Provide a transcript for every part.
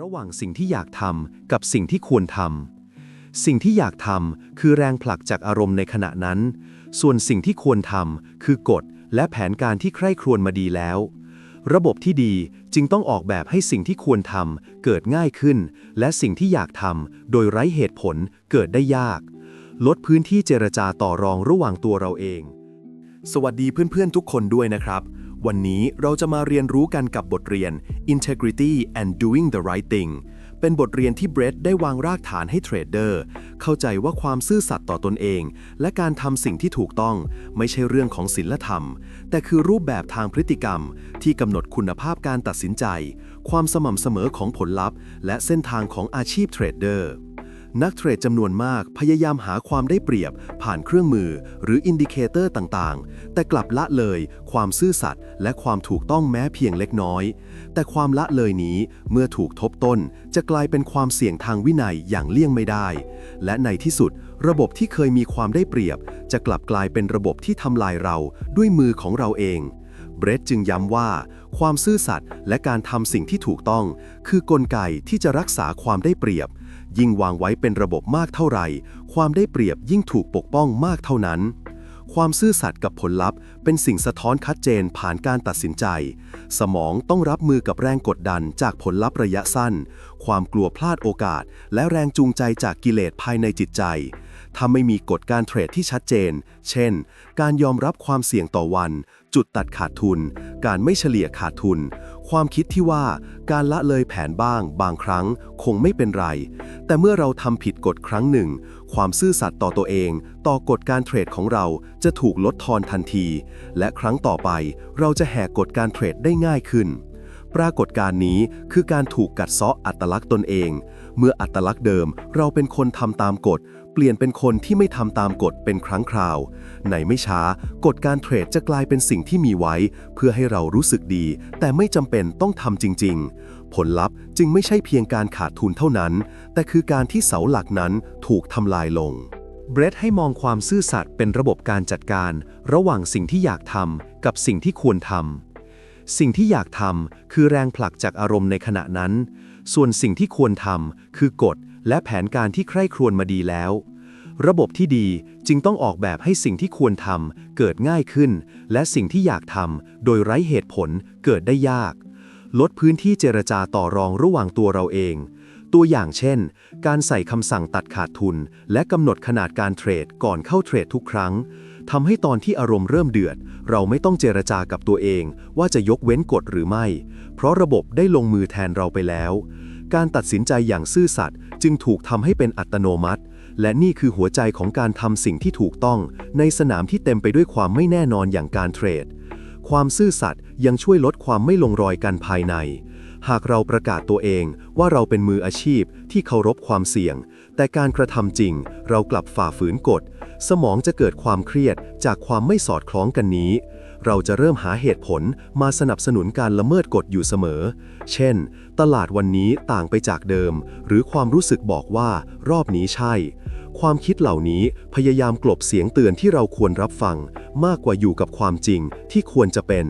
ระหว่างสิ่งที่อยากทำกับสิ่งที่ควรทำ สิ่งที่อยากทำคือแรงผลักจากอารมณ์ในขณะนั้น ส่วนสิ่งที่ควรทำคือกฎและแผนการที่ใคร่ครวญมาดีแล้ว ระบบที่ดีจึงต้องออกแบบให้สิ่งที่ควรทำเกิดง่ายขึ้น และสิ่งที่อยากทำโดยไร้เหตุผลเกิดได้ยาก ลดพื้นที่เจรจาต่อรองระหว่างตัวเราเอง สวัสดีเพื่อนๆทุกคนด้วยนะครับ วันนี้เราจะมาเรียนรู้กันกับบทเรียน Integrity and Doing the Right Thing เป็นบทเรียนที่เบรดได้วางรากฐานให้เทรดเดอร์ เข้าใจว่าความซื่อสัตย์ต่อตนเอง และการทำสิ่งที่ถูกต้อง ไม่ใช่เรื่องของศีลธรรม แต่คือรูปแบบทางพฤติกรรม ที่กำหนดคุณภาพการตัดสินใจ ความสม่ำเสมอของผลลัพธ์ และเส้นทางของอาชีพเทรดเดอร์ นักเทรดจำนวนมากพยายามหาความได้เปรียบ ผ่านเครื่องมือหรืออินดิเคเตอร์ต่างๆ แต่กลับละเลย ความซื่อสัตย์และความถูกต้องแม้เพียงเล็กน้อย แต่ความละเลยนี้เมื่อถูกทบต้น จะกลายเป็นความเสี่ยงทางวินัยอย่างเลี่ยงไม่ได้ และในที่สุด ระบบที่เคยมีความได้เปรียบ จะกลับกลายเป็นระบบที่ทำลายเราด้วยมือของเราเองเบรดจึงย้ำว่า ความซื่อสัตย์และการทำสิ่งที่ถูกต้อง คือกลไกที่จะรักษาความได้เปรียบ ยิ่งวางไว้เป็นระบบมากเท่าไหร่ ความได้เปรียบยิ่งถูกปกป้องมากเท่านั้น ความซื่อสัตย์กับผลลัพธ์ เป็นสิ่งสะท้อนชัดเจนผ่านการตัดสินใจ สมองต้องรับมือกับแรงกดดันจากผลลัพธ์ระยะสั้น ความกลัวพลาดโอกาส และแรงจูงใจจากกิเลสภายในจิตใจ ถ้าไม่มีกฎการเทรดที่ชัดเจน เช่น การยอมรับความเสี่ยงต่อวัน จุดตัดขาดทุน การไม่เฉลี่ยขาดทุน ความคิดที่ว่าการละเลยแผนบ้าง บางครั้งคงไม่เป็นไร แต่เมื่อเราทำผิดกฎครั้งหนึ่ง ความซื่อสัตย์ต่อตัวเอง ต่อกฎการเทรดของเราจะถูกลดทอนทันที และครั้งต่อไปเราจะแหกกฎการเทรดได้ง่ายขึ้นปรากฏการณ์นี้คือการถูกกัดเซาะอัตลักษณ์ตนเอง เมื่ออัตลักษณ์เดิมเราเป็นคนทำตามกฎ เปลี่ยนเป็นคนที่ไม่ทำตามกฎเป็นครั้งคราว ในไม่ช้ากฎการเทรดจะกลายเป็นสิ่งที่มีไว้ เพื่อให้เรารู้สึกดี แต่ไม่จำเป็นต้องทำจริง ๆ ผลลัพธ์จึงไม่ใช่เพียงการขาดทุนเท่านั้น แต่คือการที่เสาหลักนั้นถูกทำลายลงเบรดให้มองความซื่อสัตย์เป็นระบบการจัดการ ระหว่างสิ่งที่อยากทำกับสิ่งที่ควรทำสิ่งที่อยากทำคือแรงผลักจากอารมณ์ในขณะนั้น ส่วนสิ่งที่ควรทำคือกฎ และแผนการที่ใคร่ครวญมาดีแล้ว ระบบที่ดีจึงต้องออกแบบให้สิ่งที่ควรทำเกิดง่ายขึ้น และสิ่งที่อยากทำโดยไร้เหตุผลเกิดได้ยาก ลดพื้นที่เจรจาต่อรองระหว่างตัวเราเอง ตัวอย่างเช่น การใส่คำสั่งตัดขาดทุน และกำหนดขนาดการเทรดก่อนเข้าเทรดทุกครั้งทำให้ตอนที่อารมณ์เริ่มเดือด เราไม่ต้องเจรจากับตัวเองว่าจะยกเว้นกฎหรือไม่ เพราะระบบได้ลงมือแทนเราไปแล้ว การตัดสินใจอย่างซื่อสัตย์ จึงถูกทำให้เป็นอัตโนมัติ และนี่คือหัวใจของการทำสิ่งที่ถูกต้อง ในสนามที่เต็มไปด้วยความไม่แน่นอนอย่างการเทรด ความซื่อสัตย์ยังช่วยลดความไม่ลงรอยกันภายใน หากเราประกาศตัวเองว่าเราเป็นมืออาชีพที่เคารพความเสี่ยง แต่การกระทำจริง เรากลับฝ่าฝืนกฎ สมองจะเกิดความเครียดจากความไม่สอดคล้องกันนี้ เราจะเริ่มหาเหตุผลมาสนับสนุนการละเมิดกฎอยู่เสมอ เช่น ตลาดวันนี้ต่างไปจากเดิม หรือความรู้สึกบอกว่ารอบนี้ใช่ ความคิดเหล่านี้พยายามกลบเสียงเตือนที่เราควรรับฟัง มากกว่าอยู่กับความจริงที่ควรจะเป็น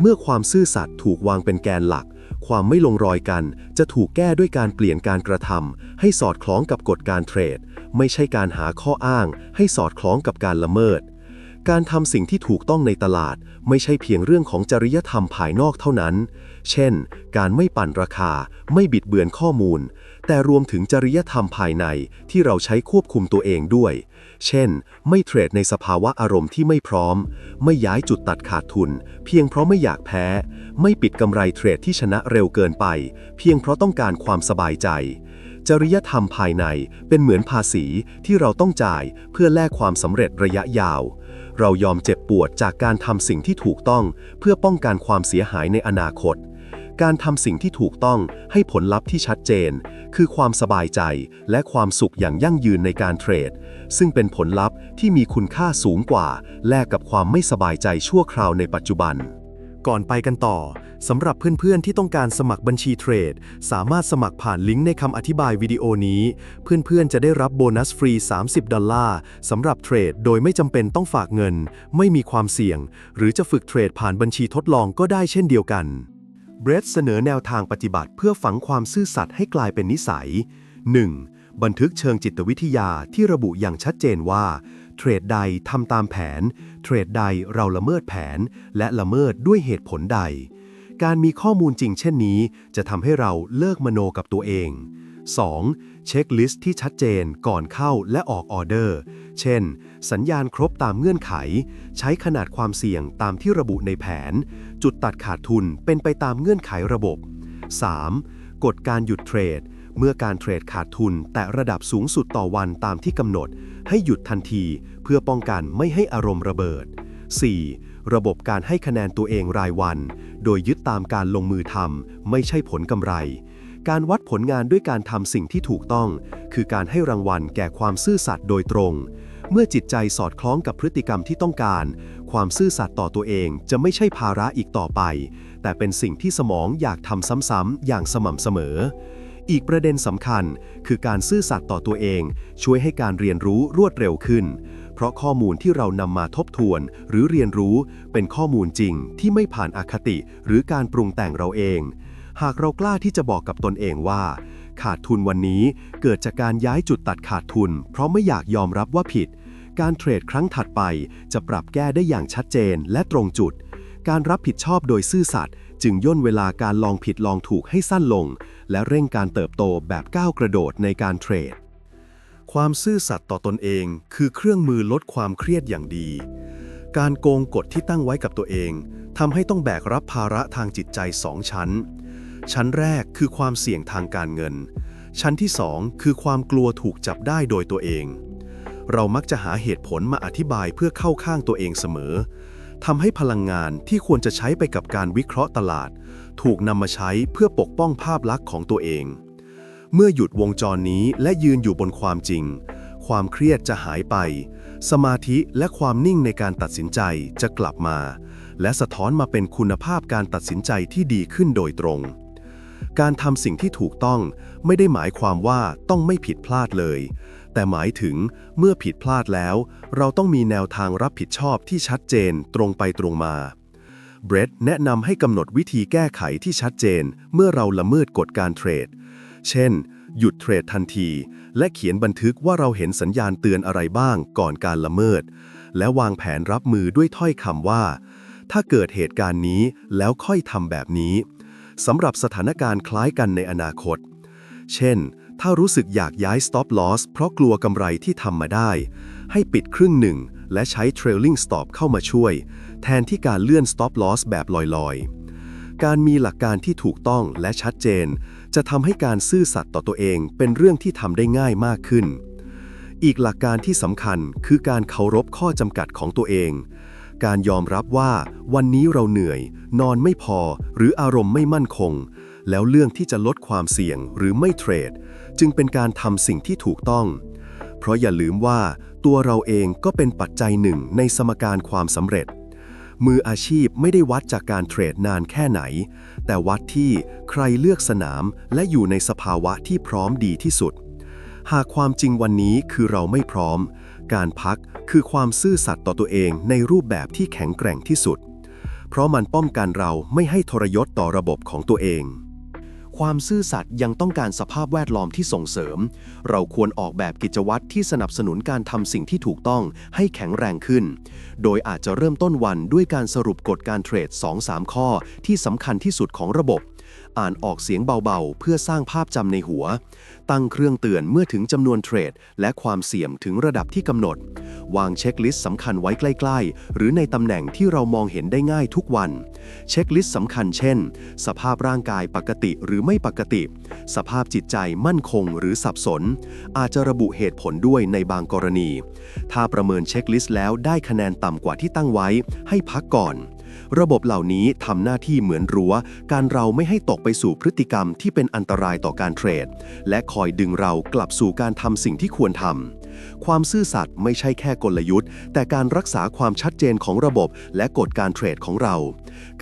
เมื่อความซื่อสัตย์ถูกวางเป็นแกนหลัก ความไม่ลงรอยกัน จะถูกแก้ด้วยการเปลี่ยนการกระทำให้สอดคล้องกับกฎการเทรด ไม่ใช่การหาข้ออ้าง ให้สอดคล้องกับการละเมิด การทำสิ่งที่ถูกต้องในตลาด ไม่ใช่เพียงเรื่องของจริยธรรมภายนอกเท่านั้น เช่น การไม่ปั่นราคา ไม่บิดเบือนข้อมูล แต่รวมถึงจริยธรรมภายในที่เราใช้ควบคุมตัวเองด้วย เช่น ไม่เทรดในสภาวะอารมณ์ที่ไม่พร้อม ไม่ย้ายจุดตัดขาดทุน เพียงเพราะไม่อยากแพ้ ไม่ปิดกำไรเทรดที่ชนะเร็วเกินไป เพียงเพราะต้องการความสบายใจจริยธรรมภายในเป็นเหมือนภาษีที่เราต้องจ่ายเพื่อแลกความสำเร็จระยะยาว เรายอมเจ็บปวดจากการทำสิ่งที่ถูกต้อง เพื่อป้องกันความเสียหายในอนาคต การทำสิ่งที่ถูกต้องให้ผลลัพธ์ที่ชัดเจน คือความสบายใจและความสุขอย่างยั่งยืนในการเทรด ซึ่งเป็นผลลัพธ์ที่มีคุณค่าสูงกว่า แลกกับความไม่สบายใจชั่วคราวในปัจจุบัน ก่อนไปกันต่อสำหรับเพื่อนๆที่ต้องการสมัครบัญชีเทรด สามารถสมัครผ่านลิงก์ในคำอธิบายวิดีโอนี้ เพื่อนๆจะได้รับโบนัสฟรี 30 ดอลลาร์สำหรับเทรดโดยไม่จำเป็นต้องฝากเงิน ไม่มีความเสี่ยง หรือจะฝึกเทรดผ่านบัญชีทดลองก็ได้เช่นเดียวกันเบรดเสนอแนวทางปฏิบัติเพื่อฝังความซื่อสัตย์ให้กลายเป็นนิสัย 1. บันทึกเชิงจิตวิทยาที่ระบุอย่างชัดเจนว่า เทรดใดทำตามแผน เทรดใดเราละเมิดแผน และละเมิดด้วยเหตุผลใด การมีข้อมูลจริงเช่นนี้ จะทำให้เราเลิกมโนกับตัวเอง 2. เช็คลิสต์ที่ชัดเจนก่อนเข้าและออกออเดอร์ เช่น สัญญาณครบตามเงื่อนไข ใช้ขนาดความเสี่ยงตามที่ระบุในแผน จุดตัดขาดทุนเป็นไปตามเงื่อนไขระบบ 3. กฎการหยุดเทรด เมื่อการเทรดขาดทุนแต่ระดับสูงสุดต่อวันตามที่กำหนด ให้หยุดทันทีเพื่อป้องกันไม่ให้อารมณ์ระเบิด 4. ระบบการให้คะแนนตัวเองรายวัน โดยยึดตามการลงมือทำไม่ใช่ผลกำไร การวัดผลงานด้วยการทำสิ่งที่ถูกต้อง คือการให้รางวัลแก่ความซื่อสัตย์โดยตรง เมื่อจิตใจสอดคล้องกับพฤติกรรมที่ต้องการ ความซื่อสัตย์ต่อตัวเองจะไม่ใช่ภาระอีกต่อไป แต่เป็นสิ่งที่สมองอยากทำซ้ำๆอย่างสม่ำเสมอ อีกประเด็นสำคัญ คือการซื่อสัตย์ต่อตัวเอง ช่วยให้การเรียนรู้รวดเร็วขึ้น เพราะข้อมูลที่เรานำมาทบทวน หรือเรียนรู้เป็นข้อมูลจริงที่ไม่ผ่านอคติ หรือการปรุงแต่งเราเอง หากเรากล้าที่จะบอกกับตนเองว่า ขาดทุนวันนี้เกิดจากการย้ายจุดตัดขาดทุน เพราะไม่อยากยอมรับว่าผิด การเทรดครั้งถัดไปจะปรับแก้ได้อย่างชัดเจนและตรงจุด การรับผิดชอบโดยซื่อสัตย์ จึงย่นเวลาการลองผิดลองถูกให้สั้นลง และเร่งการเติบโตแบบก้าวกระโดดในการเทรด ความซื่อสัตย์ต่อตนเองคือเครื่องมือลดความเครียดอย่างดี การโกงกฎที่ตั้งไว้กับตัวเองทำให้ต้องแบกรับภาระทางจิตใจสองชั้น ชั้นแรกคือความเสี่ยงทางการเงิน ชั้นที่สองคือความกลัวถูกจับได้โดยตัวเอง เรามักจะหาเหตุผลมาอธิบายเพื่อเข้าข้างตัวเองเสมอ ทำให้พลังงานที่ควรจะใช้ไปกับการวิเคราะห์ตลาด ถูกนำมาใช้เพื่อปกป้องภาพลักษณ์ของตัวเอง เมื่อหยุดวงจรนี้และยืนอยู่บนความจริง ความเครียดจะหายไป สมาธิและความนิ่งในการตัดสินใจจะกลับมา และสะท้อนมาเป็นคุณภาพการตัดสินใจที่ดีขึ้นโดยตรง การทำสิ่งที่ถูกต้องไม่ได้หมายความว่าต้องไม่ผิดพลาดเลย แต่หมายถึงเมื่อผิดพลาดแล้ว เราต้องมีแนวทางรับผิดชอบที่ชัดเจนตรงไปตรงมาเบรดแนะนำให้กำหนดวิธีแก้ไขที่ชัดเจน เมื่อเราละเมิดกฎการเทรด เช่น หยุดเทรดทันที และเขียนบันทึกว่าเราเห็นสัญญาณเตือนอะไรบ้างก่อนการละเมิด และวางแผนรับมือด้วยถ้อยคำว่า ถ้าเกิดเหตุการณ์นี้แล้วค่อยทำแบบนี้สำหรับสถานการณ์คล้ายกันในอนาคต เช่น ถ้ารู้สึกอยากย้าย stop loss เพราะกลัวกำไรที่ทำมาได้ ให้ปิดครึ่งหนึ่ง และใช้ trailing stop เข้ามาช่วย แทนที่การเลื่อน stop loss แบบลอยๆ การมีหลักการที่ถูกต้องและชัดเจน จะทำให้การซื่อสัตย์ต่อตัวเองเป็นเรื่องที่ทำได้ง่ายมากขึ้น อีกหลักการที่สำคัญคือการเคารพข้อจำกัดของตัวเอง การยอมรับว่าวันนี้เราเหนื่อย นอนไม่พอ หรืออารมณ์ไม่มั่นคงแล้วเรื่องที่จะลดความเสี่ยงหรือไม่เทรด จึงเป็นการทำสิ่งที่ถูกต้อง เพราะอย่าลืมว่าตัวเราเองก็เป็นปัจจัยหนึ่งในสมการความสำเร็จ มืออาชีพไม่ได้วัดจากการเทรดนานแค่ไหน แต่วัดที่ใครเลือกสนามและอยู่ในสภาวะที่พร้อมดีที่สุด หากความจริงวันนี้คือเราไม่พร้อม การพักคือความซื่อสัตย์ต่อตัวเองในรูปแบบที่แข็งแกร่งที่สุด เพราะมันป้องกันเราไม่ให้ทรยศต่อระบบของตัวเอง ความซื่อสัตย์ยังต้องการสภาพแวดล้อมที่ส่งเสริม เราควรออกแบบกิจวัตรที่สนับสนุนการทำสิ่งที่ถูกต้องให้แข็งแรงขึ้น โดยอาจจะเริ่มต้นวันด้วยการสรุปกฎการเทรด 2-3 ข้อที่สำคัญที่สุดของระบบ อ่านออกเสียงเบาๆ เพื่อสร้างภาพจำในหัว ตั้งเครื่องเตือนเมื่อถึงจำนวนเทรด และความเสี่ยงถึงระดับที่กำหนด วางเช็คลิสต์สำคัญไว้ใกล้ๆ หรือในตำแหน่งที่เรามองเห็นได้ง่ายทุกวัน เช็คลิสต์สำคัญเช่น สภาพร่างกายปกติหรือไม่ปกติ สภาพจิตใจมั่นคงหรือสับสน อาจจะระบุเหตุผลด้วยในบางกรณี ถ้าประเมินเช็คลิสต์แล้วได้คะแนนต่ำกว่าที่ตั้งไว้ ให้พักก่อน ระบบเหล่านี้ทำหน้าที่เหมือนรั้ว การเราไม่ให้ตกไปสู่พฤติกรรมที่เป็นอันตรายต่อการเทรด และคอยดึงเรากลับสู่การทำสิ่งที่ควรทำความซื่อสัตย์ไม่ใช่แค่กลยุทธ์ แต่การรักษาความชัดเจนของระบบ และกฎการเทรดของเรา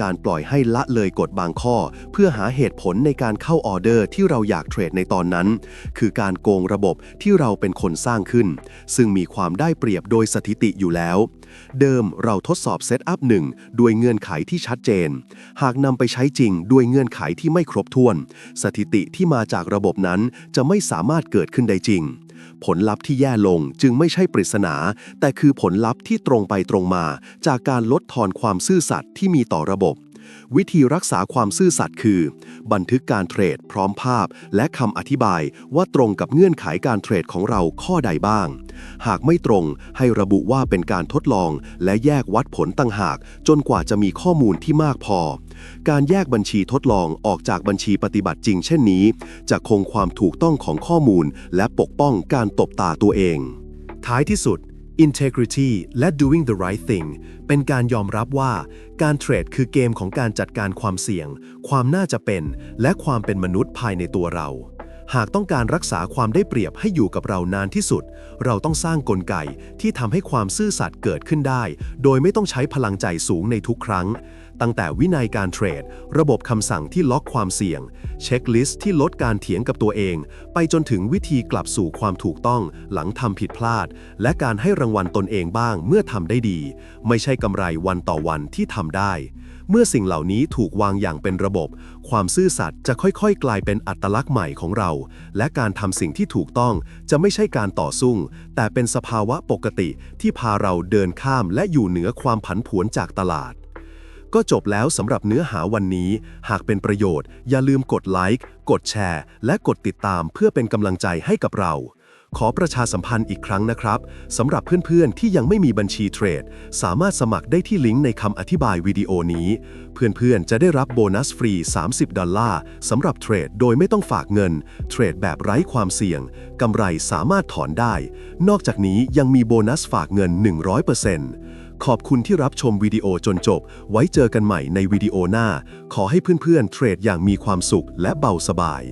การปล่อยให้ละเลยกฎบางข้อ เพื่อหาเหตุผลในการเข้าออเดอร์ที่เราอยากเทรดในตอนนั้น คือการโกงระบบที่เราเป็นคนสร้างขึ้น ซึ่งมีความได้เปรียบโดยสถิติอยู่แล้ว เดิมเราทดสอบเซตอัพหนึ่งด้วยเงื่อนไขที่ชัดเจน หากนำไปใช้จริงด้วยเงื่อนไขที่ไม่ครบถ้วน สถิติที่มาจากระบบนั้นจะไม่สามารถเกิดขึ้นได้จริง ผลลัพธ์ที่แย่ลงจึงไม่ใช่ปริศนา แต่คือผลลัพธ์ที่ตรงไปตรงมา จากการลดทอนความซื่อสัตย์ที่มีต่อระบบ วิธีรักษาความซื่อสัตย์คือ บันทึกการเทรดพร้อมภาพ และคำอธิบายว่าตรงกับเงื่อนไขการเทรดของเราข้อใดบ้าง หากไม่ตรงให้ระบุว่าเป็นการทดลองและแยกวัดผลต่างหาก จนกว่าจะมีข้อมูลที่มากพอ การแยกบัญชีทดลองออกจากบัญชีปฏิบัติจริง เช่นนี้ จะคงความถูกต้องของข้อมูล และปกป้องการตบตาตัวเอง ท้ายที่สุด integrity และ doing the right thing เป็นการยอมรับว่าการเทรดคือเกมของการจัดการความเสี่ยง ความน่าจะเป็น และความเป็นมนุษย์ภายในตัวเรา หากต้องการรักษาความได้เปรียบให้อยู่กับเรานานที่สุด เราต้องสร้างกลไกที่ทำให้ความซื่อสัตย์เกิดขึ้นได้ โดยไม่ต้องใช้พลังใจสูงในทุกครั้ง ตั้งแต่วินัยการเทรด ระบบคำสั่งที่ล็อกความเสี่ยง เช็คลิสต์ที่ลดการเถียงกับตัวเอง ไปจนถึงวิธีกลับสู่ความถูกต้องหลังทำผิดพลาด และการให้รางวัลตนเองบ้างเมื่อทำได้ดี ไม่ใช่กำไรวันต่อวันที่ทำได้ เมื่อสิ่งเหล่านี้ถูกวางอย่างเป็นระบบ ความซื่อสัตย์จะค่อยๆ กลายเป็นอัตลักษณ์ใหม่ของเรา และการทำสิ่งที่ถูกต้องจะไม่ใช่การต่อสู้แต่เป็นสภาวะปกติที่พาเราเดินข้ามและอยู่เหนือความผันผวนจากตลาด ก็จบแล้วสำหรับเนื้อหาวันนี้ หากเป็นประโยชน์ อย่าลืมกดไลค์ กดแชร์ และกดติดตามเพื่อเป็นกำลังใจให้กับเรา ขอประชาสัมพันธ์อีกครั้งนะครับสำหรับเพื่อนๆ ที่ยังไม่มีบัญชีเทรด สามารถสมัครได้ที่ลิงก์ในคำอธิบายวิดีโอนี้ เพื่อนๆ จะได้รับโบนัสฟรี 30 ดอลลาร์สำหรับเทรดโดยไม่ต้องฝากเงิน เทรดแบบไร้ความเสี่ยงกำไรสามารถถอนได้ นอกจากนี้ยังมีโบนัสฝากเงิน 100% ขอบคุณที่รับชมวิดีโอจนจบ ไว้เจอกันใหม่ในวิดีโอหน้า ขอให้เพื่อนๆเทรดอย่างมีความสุขและเบาสบาย